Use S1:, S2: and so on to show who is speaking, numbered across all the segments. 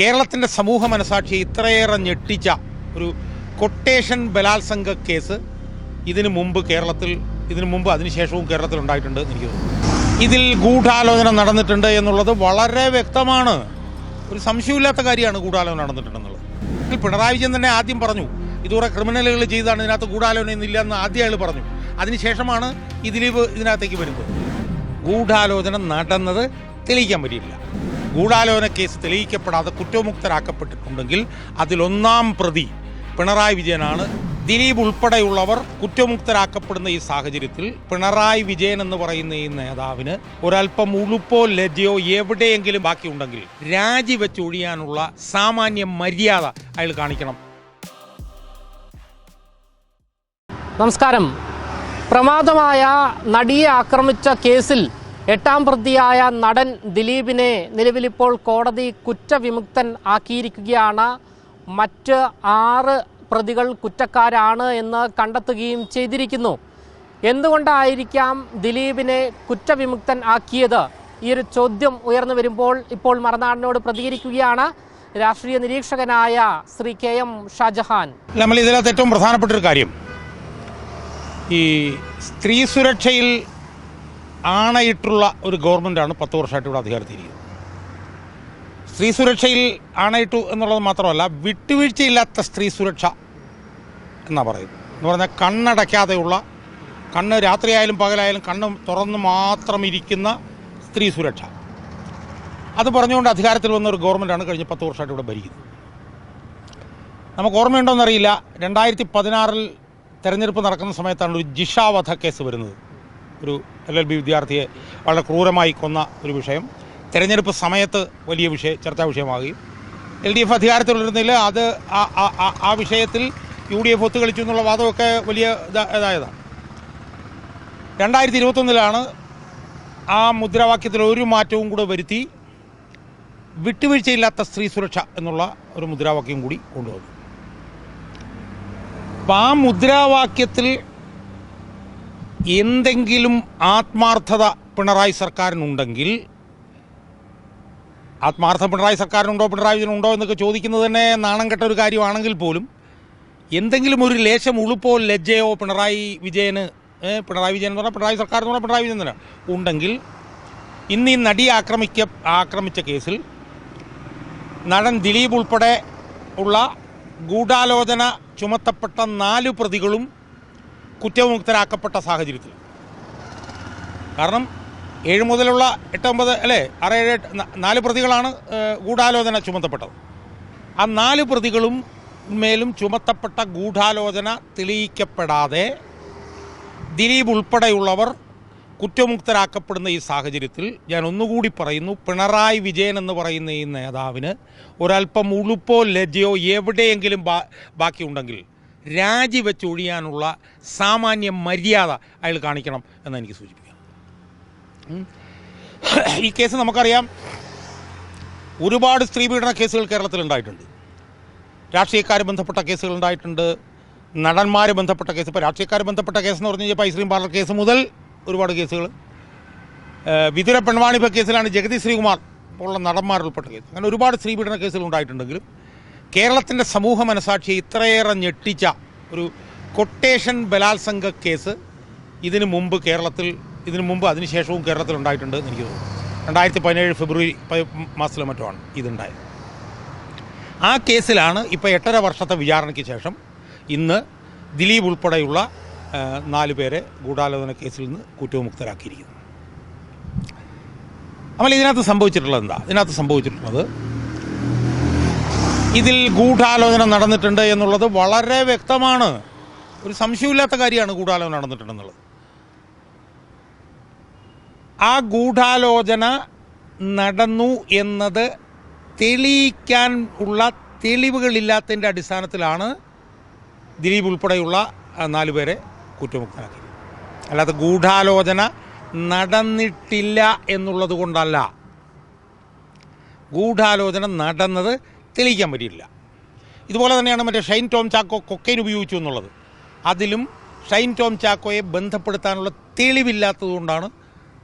S1: കേരളത്തിന്റെ സമൂഹ മനസാക്ഷി ഇത്രയേറെ ഞെട്ടിച്ച ഒരു കൊട്ടേഷൻ ബലാത്സംഗ കേസ് ഇതിനു മുമ്പ് കേരളത്തിൽ ഇതിനു മുമ്പ് അതിനുശേഷവും കേരളത്തിൽ ഉണ്ടായിട്ടുണ്ട് എനിക്ക് തോന്നുന്നു. ഇതിൽ ഗൂഢാലോചന നടന്നിട്ടുണ്ട് എന്നുള്ളത് വളരെ വ്യക്തമാണ്. ഒരു സംശയമില്ലാത്ത കാര്യമാണ് ഗൂഢാലോചന നടന്നിട്ടുണ്ടെന്നുള്ളത്. പിണറായി വിജയൻ തന്നെ ആദ്യം പറഞ്ഞു ഇതുവരെ ക്രിമിനലുകൾ ചെയ്താണ് ഇതിനകത്ത് ഗൂഢാലോചന ഇന്നില്ല എന്ന് ആദ്യം അയാൾ പറഞ്ഞു. അതിനുശേഷമാണ് ദിലീപ് ഇതിനകത്തേക്ക് വരുന്നത്. ഗൂഢാലോചന നടന്നത് തെളിയിക്കാൻ പറ്റിയില്ല ഗൂഢാലോചന കേസ് തെളിയിക്കപ്പെടാതെ കുറ്റമുക്തരാക്കപ്പെട്ടിട്ടുണ്ടെങ്കിൽ അതിലൊന്നാം പ്രതി പിണറായി വിജയനാണ്. ദിലീപ് ഉൾപ്പെടെയുള്ളവർ കുറ്റമുക്തരാക്കപ്പെടുന്ന ഈ സാഹചര്യത്തിൽ പിണറായി വിജയൻ എന്ന് പറയുന്ന ഈ നേതാവിന് ഒരല്പം ഉളുപ്പോ ലജ്ജയോ എവിടെയെങ്കിലും ബാക്കിയുണ്ടെങ്കിൽ രാജിവെച്ച് ഒഴിയാനുള്ള സാമാന്യ മര്യാദ അയാൾ കാണിക്കണം.
S2: നമസ്കാരം. പ്രമാദമായ നടിയെ ആക്രമിച്ച കേസിൽ എട്ടാം പ്രതിയായ നടൻ ദിലീപിനെ നിലവിലിപ്പോൾ കോടതി കുറ്റവിമുക്തൻ ആക്കിയിരിക്കുകയാണ്. മറ്റ് ആറ് പ്രതികൾ കുറ്റക്കാരാണ് എന്ന് കണ്ടെത്തുകയും ചെയ്തിരിക്കുന്നു. എന്തുകൊണ്ടായിരിക്കാം ദിലീപിനെ കുറ്റവിമുക്തൻ ആക്കിയത്? ഈ ഒരു ചോദ്യം ഉയർന്നു വരുമ്പോൾ ഇപ്പോൾ മറുനാടിനോട് പ്രതികരിക്കുകയാണ് രാഷ്ട്രീയ നിരീക്ഷകനായ ശ്രീ കെ എം ഷാജഹാൻ.
S1: നമ്മൾ ഇതിനകത്ത് ഏറ്റവും പ്രധാനപ്പെട്ട ഒരു കാര്യം. ഈ സ്ത്രീ സുരക്ഷയിൽ ആണയിട്ടുള്ള ഒരു ഗവൺമെന്റാണ് പത്ത് വർഷമായിട്ട് ഇവിടെ അധികാരത്തിരിക്കുന്നത്. സ്ത്രീ സുരക്ഷയിൽ ആണയിട്ടു എന്നുള്ളത് മാത്രമല്ല വിട്ടുവീഴ്ചയില്ലാത്ത സ്ത്രീ സുരക്ഷ എന്നാ പറയുന്നത്. എന്ന് പറഞ്ഞാൽ കണ്ണടയ്ക്കാതെയുള്ള കണ്ണ് രാത്രിയായാലും പകലായാലും കണ്ണ് തുറന്ന് മാത്രം ഇരിക്കുന്ന സ്ത്രീ സുരക്ഷ. അത് പറഞ്ഞുകൊണ്ട് അധികാരത്തിൽ വന്ന ഒരു ഗവൺമെന്റാണ് കഴിഞ്ഞ പത്ത് വർഷമായിട്ട് ഇവിടെ ഭരിക്കുന്നത്. നമുക്ക് ഓർമ്മയുണ്ടോയെന്നറിയില്ല രണ്ടായിരത്തി പതിനാറിൽ തെരഞ്ഞെടുപ്പ് നടക്കുന്ന സമയത്താണ് ഒരു ജിഷാവധ കേസ് വരുന്നത്. ഒരു എൽ എൽ ബി വിദ്യാർത്ഥിയെ വളരെ ക്രൂരമായി കൊന്ന ഒരു വിഷയം. തെരഞ്ഞെടുപ്പ് സമയത്ത് വലിയ വിഷയ ചർച്ചാ വിഷയമാകുകയും. എൽ ഡി എഫ് അധികാരത്തിലിരുന്നില്ല അത് ആ- വിഷയത്തിൽ യു ഡി എഫ് ഒത്തുകളിച്ചു എന്നുള്ള വാദമൊക്കെ വലിയ ഇതാ- ഇതായതാണ്. രണ്ടായിരത്തി ഇരുപത്തൊന്നിലാണ് ആ മുദ്രാവാക്യത്തിൽ ഒരു മാറ്റവും കൂടെ വരുത്തി വിട്ടുവീഴ്ചയില്ലാത്ത സ്ത്രീ സുരക്ഷ എന്നുള്ള ഒരു മുദ്രാവാക്യം കൂടി കൊണ്ടുവന്നു. അപ്പം ആ മുദ്രാവാക്യത്തിൽ എന്തെങ്കിലും ആത്മാർത്ഥത പിണറായി സർക്കാരിനുണ്ടെങ്കിൽ ആത്മാർത്ഥ പിണറായി സർക്കാരിനുണ്ടോ പിണറായി വിജയനുണ്ടോ എന്നൊക്കെ ചോദിക്കുന്നത് തന്നെ നാണം കെട്ട ഒരു കാര്യമാണെങ്കിൽ പോലും എന്തെങ്കിലും ഒരു ലേശം ഉളുപ്പോ ലജ്ജയോ പിണറായി വിജയന് പിണറായി വിജയൻ എന്ന് പറഞ്ഞാൽ പിണറായി സർക്കാർ എന്ന് പറഞ്ഞാൽ പിണറായി വിജയൻ തന്നെ ഉണ്ടെങ്കിൽ ഇന്ന് ഈ നടി ആക്രമിക്ക ആക്രമിച്ച കേസിൽ നടൻ ദിലീപ് ഉൾപ്പെടെ ഉള്ള ഗൂഢാലോചന ചുമത്തപ്പെട്ട നാല് പ്രതികളും കുറ്റവിമുക്തരാക്കപ്പെട്ട സാഹചര്യത്തിൽ. കാരണം ഏഴ് മുതലുള്ള എട്ടൊമ്പത് അല്ലേ ആറ് ഏഴ് നാല് പ്രതികളാണ് ഗൂഢാലോചന ചുമത്തപ്പെട്ടത്. ആ നാല് പ്രതികളും മേലും ചുമത്തപ്പെട്ട ഗൂഢാലോചന തെളിയിക്കപ്പെടാതെ ദിലീപ് ഉൾപ്പെടെയുള്ളവർ കുറ്റമുക്തരാക്കപ്പെടുന്ന ഈ സാഹചര്യത്തിൽ ഞാൻ ഒന്നുകൂടി പറയുന്നു പിണറായി വിജയൻ എന്ന് പറയുന്ന ഈ നേതാവിന് ഒരല്പം ഉളുപ്പോ ലജ്ജയോ എവിടെയെങ്കിലും ബാക്കിയുണ്ടെങ്കിൽ രാജിവെച്ച് ഒഴിയാനുള്ള സാമാന്യ മര്യാദ അയാൾ കാണിക്കണം എന്ന് എനിക്ക് സൂചിപ്പിക്കാം. ഈ കേസ് നമുക്കറിയാം. ഒരുപാട് സ്ത്രീ പീഡന കേസുകൾ കേരളത്തിൽ ഉണ്ടായിട്ടുണ്ട്. രാഷ്ട്രീയക്കാർ ബന്ധപ്പെട്ട കേസുകൾ ഉണ്ടായിട്ടുണ്ട്. നടന്മാർ ബന്ധപ്പെട്ട കേസ് ഇപ്പോൾ രാഷ്ട്രീയക്കാർ ബന്ധപ്പെട്ട കേസ് എന്ന് പറഞ്ഞു കഴിഞ്ഞാൽ ഐസ്ക്രീം പാർലർ കേസ് മുതൽ ഒരുപാട് കേസുകൾ. വിതുര പെൺവാണിഭ കേസിലാണ് ജഗതി ശ്രീകുമാർ പോലുള്ള നടന്മാർ ഉൾപ്പെട്ട കേസ്. അങ്ങനെ ഒരുപാട് സ്ത്രീ പീഡന കേസുകൾ ഉണ്ടായിട്ടുണ്ടെങ്കിലും കേരളത്തിന്റെ സമൂഹ മനസാക്ഷി ഇത്രയേറെ ഞെട്ടിച്ച ഒരു കൊട്ടേഷൻ ബലാത്സംഗ കേസ് ഇതിനു മുമ്പ് കേരളത്തിൽ ഇതിനു മുമ്പ് അതിനുശേഷവും കേരളത്തിൽ ഉണ്ടായിട്ടുണ്ട് എന്ന് എനിക്ക് തോന്നുന്നു. രണ്ടായിരത്തി പതിനേഴ് ഫെബ്രുവരി മാസത്തിലോ ആണ് ഇതുണ്ടായത്. ആ കേസിലാണ് ഇപ്പോൾ എട്ടര വർഷത്തെ വിചാരണയ്ക്ക് ശേഷം ഇന്ന് ദിലീപ് ഉൾപ്പെടെയുള്ള നാല് പേരെ ഗൂഢാലോചന കേസിൽ നിന്ന് കുറ്റവിമുക്തരാക്കിയിരിക്കുന്നു. നമ്മൾ ഇതിനകത്ത് സംഭവിച്ചിട്ടുള്ളത് എന്താ? ഇതിനകത്ത് സംഭവിച്ചിട്ടുള്ളത് ഇതിൽ ഗൂഢാലോചന നടന്നിട്ടുണ്ട് എന്നുള്ളത് വളരെ വ്യക്തമാണ്. ഒരു സംശയമില്ലാത്ത കാര്യമാണ് ഗൂഢാലോചന നടന്നിട്ടുണ്ടെന്നുള്ളത്. ആ ഗൂഢാലോചന നടന്നു എന്നത് തെളിയിക്കാൻ ഉള്ള തെളിവുകളില്ലാത്തതിന്റെ അടിസ്ഥാനത്തിലാണ് ദിലീപ് ഉൾപ്പെടെയുള്ള നാലുപേരെ നാല് പേരെ കുറ്റമുക്തനാക്കിയത് അല്ലാതെ ഗൂഢാലോചന നടന്നിട്ടില്ല എന്നുള്ളത് കൊണ്ടല്ല. ഗൂഢാലോചന നടന്നത് തെളിയിക്കാൻ പറ്റിയില്ല ഇതുപോലെ തന്നെയാണ് മറ്റേ ഷൈൻ ടോം ചാക്കോ കൊക്കൈൻ ഉപയോഗിച്ചു എന്നുള്ളത്. അതിലും ഷൈൻ ടോം ചാക്കോയെ ബന്ധപ്പെടുത്താനുള്ള തെളിവില്ലാത്തതുകൊണ്ടാണ്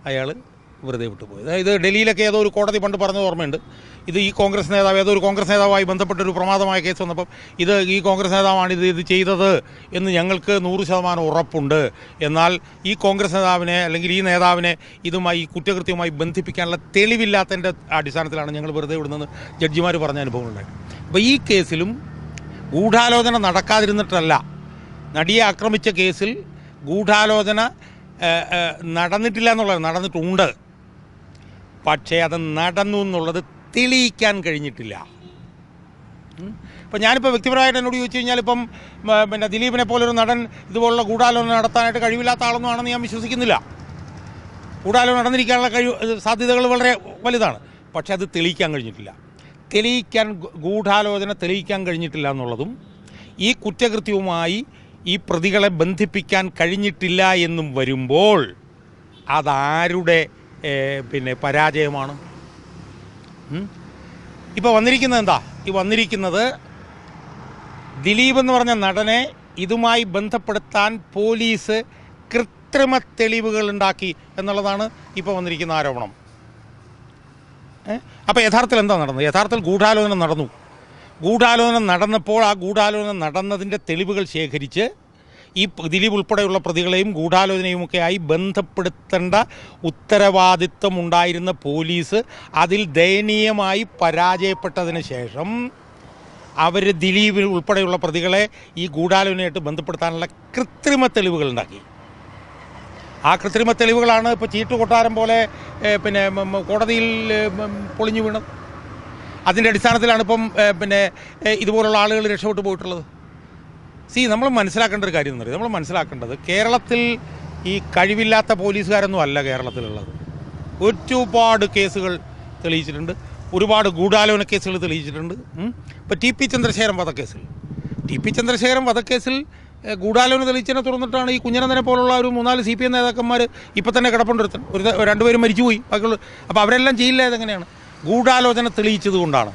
S1: അയാൾ വെറുതെ വിട്ടുപോയി. അതായത് ഡൽഹിയിലൊക്കെ ഏതോ ഒരു കോടതി പണ്ട് പറഞ്ഞത് ഓർമ്മയുണ്ട്. ഇത് ഈ കോൺഗ്രസ് നേതാവ് ഏതോ ഒരു കോൺഗ്രസ് നേതാവുമായി ബന്ധപ്പെട്ടൊരു പ്രമാദമായ കേസ് വന്നപ്പം ഇത് ഈ കോൺഗ്രസ് നേതാവാണ് ഇത് ഇത് ചെയ്തത് എന്ന് ഞങ്ങൾക്ക് നൂറ് ശതമാനം ഉറപ്പുണ്ട്. എന്നാൽ ഈ കോൺഗ്രസ് നേതാവിനെ അല്ലെങ്കിൽ ഈ നേതാവിനെ ഇതുമായി കുറ്റകൃത്യവുമായി ബന്ധിപ്പിക്കാനുള്ള തെളിവില്ലാത്തതിന്റെ അടിസ്ഥാനത്തിലാണ് ഞങ്ങൾ വെറുതെ വിടുന്നത് ജഡ്ജിമാർ പറഞ്ഞ അനുഭവങ്ങളുണ്ടായി അപ്പോൾ ഈ കേസിലും ഗൂഢാലോചന നടക്കാതിരുന്നിട്ടല്ല. നടിയെ ആക്രമിച്ച കേസിൽ ഗൂഢാലോചന നടന്നിട്ടില്ല എന്നുള്ളത് നടന്നിട്ടുണ്ട്. പക്ഷേ അത് നടന്നു എന്നുള്ളത് തെളിയിക്കാൻ കഴിഞ്ഞിട്ടില്ല. ഇപ്പം ഞാനിപ്പോൾ വ്യക്തിപരമായിട്ട് എന്നോട് ചോദിച്ചു കഴിഞ്ഞാൽ ഇപ്പം പിന്നെ ദിലീപിനെ പോലൊരു നടൻ ഇതുപോലുള്ള ഗൂഢാലോചന നടത്താനായിട്ട് കഴിവില്ലാത്ത ആളൊന്നും ആണെന്ന് ഞാൻ വിശ്വസിക്കുന്നില്ല. ഗൂഢാലോചന നടന്നിരിക്കാനുള്ള കഴിവ് സാധ്യതകൾ വളരെ വലുതാണ്. പക്ഷേ അത് തെളിയിക്കാൻ കഴിഞ്ഞിട്ടില്ല. തെളിയിക്കാൻ ഗൂഢാലോചന തെളിയിക്കാൻ കഴിഞ്ഞിട്ടില്ല എന്നുള്ളതും ഈ കുറ്റകൃത്യവുമായി ഈ പ്രതികളെ ബന്ധിപ്പിക്കാൻ കഴിഞ്ഞിട്ടില്ല എന്നും വരുമ്പോൾ അതാരുടെ പിന്നെ പരാജയമാണ്. ഇപ്പോൾ വന്നിരിക്കുന്നത് എന്താ? ഈ വന്നിരിക്കുന്നത് ദിലീപ് എന്ന് പറഞ്ഞ നടനെ ഇതുമായി ബന്ധപ്പെടുത്താൻ പോലീസ് കൃത്രിമ തെളിവുകൾ ഉണ്ടാക്കി എന്നുള്ളതാണ് ഇപ്പോൾ വന്നിരിക്കുന്ന ആരോപണം. അപ്പോൾ യഥാർത്ഥത്തിൽ എന്താ നടന്നത്? യഥാർത്ഥത്തിൽ ഗൂഢാലോചന നടന്നു. ഗൂഢാലോചന നടന്നപ്പോൾ ആ ഗൂഢാലോചന നടന്നതിന്റെ തെളിവുകൾ ശേഖരിച്ച് ഈ ദിലീപ് ഉൾപ്പെടെയുള്ള പ്രതികളെയും ഗൂഢാലോചനയുമൊക്കെയായി ബന്ധപ്പെടുത്തേണ്ട ഉത്തരവാദിത്വം ഉണ്ടായിരുന്ന പോലീസ് അതിൽ ദയനീയമായി പരാജയപ്പെട്ടതിന് ശേഷം അവർ ദിലീപ് ഉൾപ്പെടെയുള്ള പ്രതികളെ ഈ ഗൂഢാലോചനയായിട്ട് ബന്ധപ്പെടുത്താനുള്ള കൃത്രിമ തെളിവുകൾ ഉണ്ടാക്കി ആ കൃത്രിമ തെളിവുകളാണ് ഇപ്പോൾ ചീട്ട് കൊട്ടാരം പോലെ പിന്നെ കോടതിയിൽ പൊളിഞ്ഞു വീണത്. അതിന്റെ അടിസ്ഥാനത്തിലാണ് ഇപ്പം പിന്നെ ഇതുപോലുള്ള ആളുകൾ രക്ഷപ്പെട്ടു പോയിട്ടുള്ളത്. സി നമ്മൾ മനസ്സിലാക്കേണ്ട ഒരു കാര്യം എന്ന് പറയുന്നത് നമ്മൾ മനസ്സിലാക്കേണ്ടത് കേരളത്തിൽ ഈ കഴിവില്ലാത്ത പോലീസുകാരൊന്നും അല്ല കേരളത്തിലുള്ളത്. ഒരുപാട് കേസുകൾ തെളിയിച്ചിട്ടുണ്ട്. ഒരുപാട് ഗൂഢാലോചന കേസുകൾ തെളിയിച്ചിട്ടുണ്ട്. ഇപ്പോൾ ടി പി ചന്ദ്രശേഖരൻ വധക്കേസിൽ. ടി പി ചന്ദ്രശേഖരൻ വധക്കേസിൽ ഗൂഢാലോചന തെളിയിച്ചതിനെ തുറന്നിട്ടാണ് ഈ കുഞ്ഞനന്ദനെ പോലുള്ള ഒരു മൂന്നാൽ സി പി എം നേതാക്കന്മാർ ഇപ്പം തന്നെ കിടപ്പുണ്ട് ഒരു രണ്ടുപേരും മരിച്ചുപോയി. ബാക്കിയുള്ള അപ്പോൾ അവരെല്ലാം ജയിലിലായത് എങ്ങനെയാണ്? ഗൂഢാലോചന തെളിയിച്ചത് കൊണ്ടാണ്.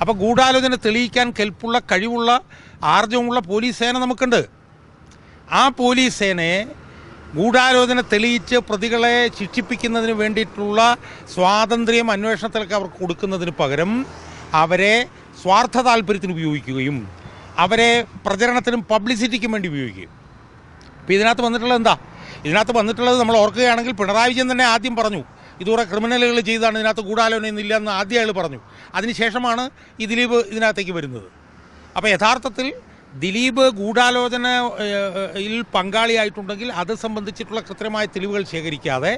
S1: അപ്പോൾ ഗൂഢാലോചന തെളിയിക്കാൻ കെൽപ്പുള്ള കഴിവുള്ള ആർജവുമുള്ള പോലീസ് സേന നമുക്കുണ്ട്. ആ പോലീസ് സേനയെ ഗൂഢാലോചന തെളിയിച്ച് പ്രതികളെ ശിക്ഷിപ്പിക്കുന്നതിന് വേണ്ടിയിട്ടുള്ള സ്വാതന്ത്ര്യം അന്വേഷണത്തിലൊക്കെ അവർക്ക് കൊടുക്കുന്നതിന് പകരം അവരെ സ്വാർത്ഥ താല്പര്യത്തിന് ഉപയോഗിക്കുകയും അവരെ പ്രചരണത്തിനും പബ്ലിസിറ്റിക്കും വേണ്ടി ഉപയോഗിക്കുകയും. അപ്പോൾ ഇതിനകത്ത് വന്നിട്ടുള്ളത് എന്താ? ഇതിനകത്ത് വന്നിട്ടുള്ളത് നമ്മൾ ഓർക്കുകയാണെങ്കിൽ പിണറായി വിജയൻ തന്നെ ആദ്യം പറഞ്ഞു ഇതുകൂടെ ക്രിമിനലുകൾ ചെയ്താണ് ഇതിനകത്ത് ഗൂഢാലോചനയൊന്നും ഇല്ല എന്ന് ആദ്യം അയാൾ പറഞ്ഞു. അതിനുശേഷമാണ് ഈ ദിലീപ് ഇതിനകത്തേക്ക് വരുന്നത്. അപ്പോൾ യഥാർത്ഥത്തിൽ ദിലീപ് ഗൂഢാലോചന പങ്കാളിയായിട്ടുണ്ടെങ്കിൽ അത് സംബന്ധിച്ചിട്ടുള്ള കൃത്യമായ തെളിവുകൾ ശേഖരിക്കാതെ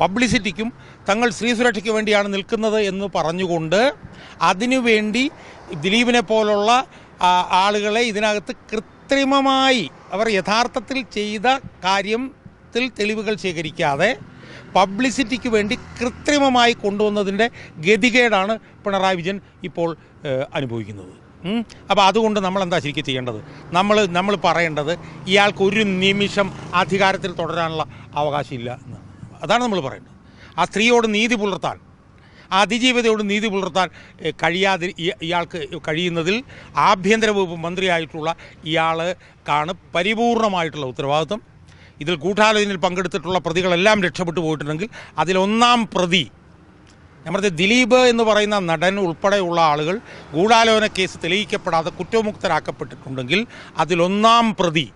S1: പബ്ലിസിറ്റിക്കും തങ്ങൾ സ്ത്രീ സുരക്ഷയ്ക്ക് വേണ്ടിയാണ് നിൽക്കുന്നത് എന്ന് പറഞ്ഞുകൊണ്ട് അതിനുവേണ്ടി ദിലീപിനെ പോലുള്ള ആളുകളെ ഇതിനകത്ത് കൃത്രിമമായി അവർ യഥാർത്ഥത്തിൽ ചെയ്ത കാര്യത്തിൽ തെളിവുകൾ ശേഖരിക്കാതെ പബ്ലിസിറ്റിക്ക് വേണ്ടി കൃത്രിമമായി കൊണ്ടുവന്നതിന്റെ ഗതികേടാണ് പിണറായി വിജയൻ ഇപ്പോൾ അനുഭവിക്കുന്നത്. അപ്പോൾ അതുകൊണ്ട് നമ്മൾ എന്താ ശരിക്കും ചെയ്യേണ്ടത്? നമ്മൾ നമ്മൾ പറയേണ്ടത് ഇയാൾക്ക് ഒരു നിമിഷം അധികാരത്തിൽ തുടരാനുള്ള അവകാശമില്ല എന്ന്. അതാണ് നമ്മൾ പറയുന്നത് ആ സ്ത്രീയോട് നീതി പുലർത്താൻ ആ അതിജീവിതയോട് നീതി പുലർത്താൻ കഴിയാതി ഇയാൾക്ക് കഴിയുന്നതിൽ ആഭ്യന്തര വകുപ്പ് മന്ത്രിയായിട്ടുള്ള ഇയാൾക്കാണ് പരിപൂർണമായിട്ടുള്ള ഉത്തരവാദിത്വം. ഇതിൽ ഗൂഢാലോചനയിൽ പങ്കെടുത്തിട്ടുള്ള പ്രതികളെല്ലാം രക്ഷപ്പെട്ടു പോയിട്ടുണ്ടെങ്കിൽ അതിലൊന്നാം പ്രതി നമ്മുടെ ദിലീപ് എന്ന് പറയുന്ന നടൻ ഉൾപ്പെടെയുള്ള ആളുകൾ ഗൂഢാലോചന കേസ് തെളിയിക്കപ്പെടാതെ കുറ്റമുക്തരാക്കപ്പെട്ടിട്ടുണ്ടെങ്കിൽ അതിലൊന്നാം പ്രതി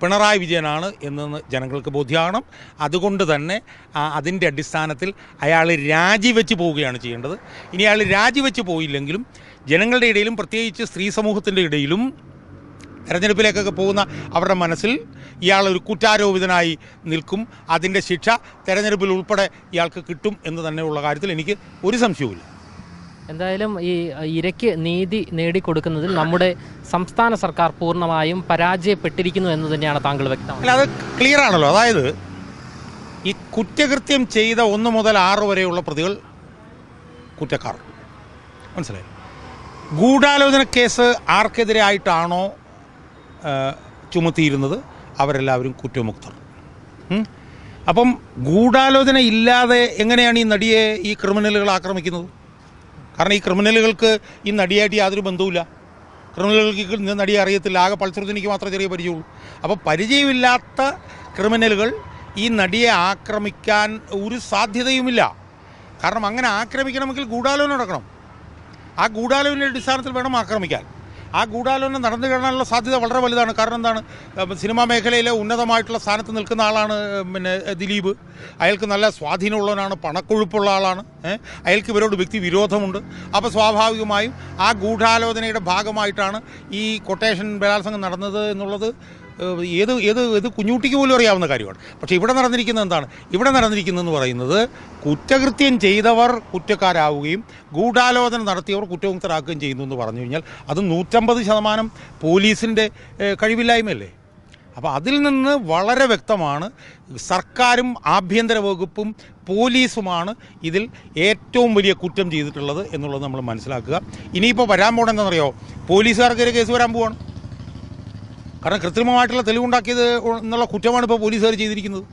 S1: പിണറായി വിജയനാണ് എന്ന് ജനങ്ങൾക്ക് ബോധ്യമാകണം. അതുകൊണ്ട് തന്നെ അതിന്റെ അടിസ്ഥാനത്തിൽ അയാൾ രാജിവെച്ച് പോവുകയാണ് ചെയ്യേണ്ടത്. ഇനി അയാൾ രാജിവെച്ച് പോയില്ലെങ്കിലും ജനങ്ങളുടെ ഇടയിലും പ്രത്യേകിച്ച് സ്ത്രീ സമൂഹത്തിന്റെ ഇടയിലും തെരഞ്ഞെടുപ്പിലേക്കൊക്കെ പോകുന്ന അവരുടെ മനസ്സിൽ ഇയാൾ ഒരു കുറ്റാരോപിതനായി നിൽക്കും. അതിന്റെ ശിക്ഷ തെരഞ്ഞെടുപ്പിൽ ഉൾപ്പെടെ ഇയാൾക്ക് കിട്ടും എന്ന് തന്നെയുള്ള കാര്യത്തിൽ എനിക്ക് ഒരു സംശയവുമില്ല.
S2: എന്തായാലും ഈ ഇരയ്ക്ക് നീതി നേടിക്കൊടുക്കുന്നതിൽ നമ്മുടെ സംസ്ഥാന സർക്കാർ പൂർണമായും പരാജയപ്പെട്ടിരിക്കുന്നു എന്ന് തന്നെയാണ് താങ്കൾ വ്യക്തമാക്കുന്നത്.
S1: അല്ല അത് ക്ലിയർ ആണല്ലോ. അതായത് ഈ കുറ്റകൃത്യം ചെയ്ത ഒന്ന് മുതൽ ആറ് വരെയുള്ള പ്രതികൾ കുറ്റക്കാർ. മനസ്സിലായി? ഗൂഢാലോചന കേസ് ആർക്കെതിരെ ആയിട്ടാണോ ചുമത്തിയിരുന്നത് അവരെല്ലാവരും കുറ്റമുക്തർ അപ്പം ഗൂഢാലോചന ഇല്ലാതെ എങ്ങനെയാണ് ഈ നടിയെ ഈ ക്രിമിനലുകൾ ആക്രമിക്കുന്നത്? കാരണം ഈ ക്രിമിനലുകൾക്ക് ഈ നടിയായിട്ട് യാതൊരു ബന്ധവുമില്ല. ക്രിമിനലുകൾക്ക് നടിയെ അറിയത്തില്ല. ആകെ പൾസർജനിക്ക് മാത്രമേ ചെറിയ പരിചയമുള്ളൂ. അപ്പോൾ പരിചയമില്ലാത്ത ക്രിമിനലുകൾ ഈ നടിയെ ആക്രമിക്കാൻ ഒരു സാധ്യതയുമില്ല. കാരണം അങ്ങനെ ആക്രമിക്കണമെങ്കിൽ ഗൂഢാലോചന നടക്കണം. ആ ഗൂഢാലോചനയുടെ അടിസ്ഥാനത്തിൽ വേണം ആക്രമിക്കാൻ. ആ ഗൂഢാലോചന നടന്നു കാണാനുള്ള സാധ്യത വളരെ വലുതാണ്. കാരണം എന്താണ്? സിനിമാ മേഖലയിലെ ഉന്നതമായിട്ടുള്ള സ്ഥാനത്ത് നിൽക്കുന്ന ആളാണ് പിന്നെ ദിലീപ്. അയാൾക്ക് നല്ല സ്വാധീനമുള്ളവനാണ് പണക്കൊഴുപ്പുള്ള ആളാണ് അയാൾക്ക് ഇവരോട് വ്യക്തി വിരോധമുണ്ട്. അപ്പോൾ സ്വാഭാവികമായും ആ ഗൂഢാലോചനയുടെ ഭാഗമായിട്ടാണ് ഈ കൊട്ടേഷൻ ബലാത്സംഗം നടന്നത് എന്നുള്ളത് ഏത് ഏത് ഏത് കുഞ്ഞുട്ടിക്ക് പോലും അറിയാവുന്ന കാര്യമാണ്. പക്ഷേ ഇവിടെ നടന്നിരിക്കുന്നത് എന്താണ്? ഇവിടെ നടന്നിരിക്കുന്നതെന്ന് പറയുന്നത് കുറ്റകൃത്യം ചെയ്തവർ കുറ്റക്കാരാവുകയും ഗൂഢാലോചന നടത്തിയവർ കുറ്റമുക്തരാക്കുകയും ചെയ്യുന്നു എന്ന് പറഞ്ഞു കഴിഞ്ഞാൽ അത് നൂറ്റമ്പത് ശതമാനം പോലീസിന്റെ കഴിവില്ലായ്മയല്ലേ? അപ്പോൾ അതിൽ നിന്ന് വളരെ വ്യക്തമാണ് സർക്കാരും ആഭ്യന്തര വകുപ്പും പോലീസുമാണ് ഇതിൽ ഏറ്റവും വലിയ കുറ്റം ചെയ്തിട്ടുള്ളത് എന്നുള്ളത് നമ്മൾ മനസ്സിലാക്കുക. ഇനിയിപ്പോൾ വരാൻ പോകണം എന്താണെന്നറിയോ? പോലീസുകാർക്കെതിരെ കേസ് വരാൻ പോവാണ്. കാരണം കൃത്രിമമായിട്ടുള്ള തെളിവുണ്ടാക്കിയത് എന്നുള്ള കുറ്റമാണ് ഇപ്പോൾ പോലീസുകാർ ചെയ്തിരിക്കുന്നത്.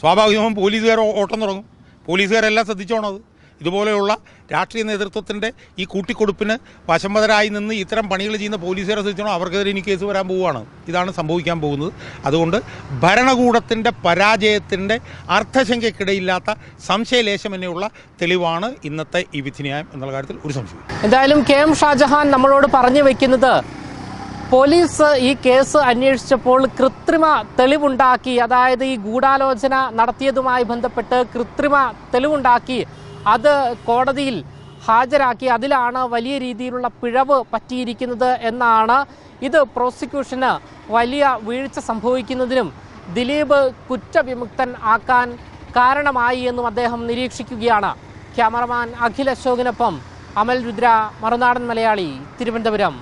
S1: സ്വാഭാവികമായും പോലീസുകാർ ഓട്ടം തുടങ്ങും. പോലീസുകാരെല്ലാം ശ്രദ്ധിച്ചോണത് ഇതുപോലെയുള്ള രാഷ്ട്രീയ നേതൃത്വത്തിന്റെ ഈ കൂട്ടിക്കൊടുപ്പിന് വശംവതരായി നിന്ന് ഇത്തരം പണികൾ ചെയ്യുന്ന പോലീസുകാരെ ശ്രദ്ധിച്ചോണം അവർക്കെതിരെ ഇനി കേസ് വരാൻ പോവുകയാണ്. ഇതാണ് സംഭവിക്കാൻ പോകുന്നത്. അതുകൊണ്ട് ഭരണകൂടത്തിന്റെ പരാജയത്തിന്റെ അർത്ഥശങ്കയ്ക്കിടയില്ലാത്ത സംശയലേശമെന്നെയുള്ള തെളിവാണ് ഇന്നത്തെ ഈ വിധിന്യായം എന്നുള്ള കാര്യത്തിൽ ഒരു സംശയം
S2: എന്തായാലും കെ എം ഷാജഹാൻ നമ്മളോട് പറഞ്ഞു വെക്കുന്നത് പോലീസ് ഈ കേസ് അന്വേഷിച്ചപ്പോൾ കൃത്രിമ തെളിവുണ്ടാക്കി അതായത് ഈ ഗൂഢാലോചന നടത്തിയതുമായി ബന്ധപ്പെട്ട് കൃത്രിമ തെളിവുണ്ടാക്കി അത് കോടതിയിൽ ഹാജരാക്കി അതിലാണ് വലിയ രീതിയിലുള്ള പിഴവ് പറ്റിയിരിക്കുന്നത് എന്നാണ് ഇത് പ്രോസിക്യൂഷന് വലിയ വീഴ്ച സംഭവിക്കുന്നതിനും ദിലീപ് കുറ്റവിമുക്തൻ ആക്കാൻ കാരണമായി എന്നും അദ്ദേഹം നിരീക്ഷിക്കുകയാണ്. ക്യാമറമാൻ അഖിൽ അശോകിനൊപ്പം അമൽ രുദ്ര മറുനാടൻ മലയാളി തിരുവനന്തപുരം.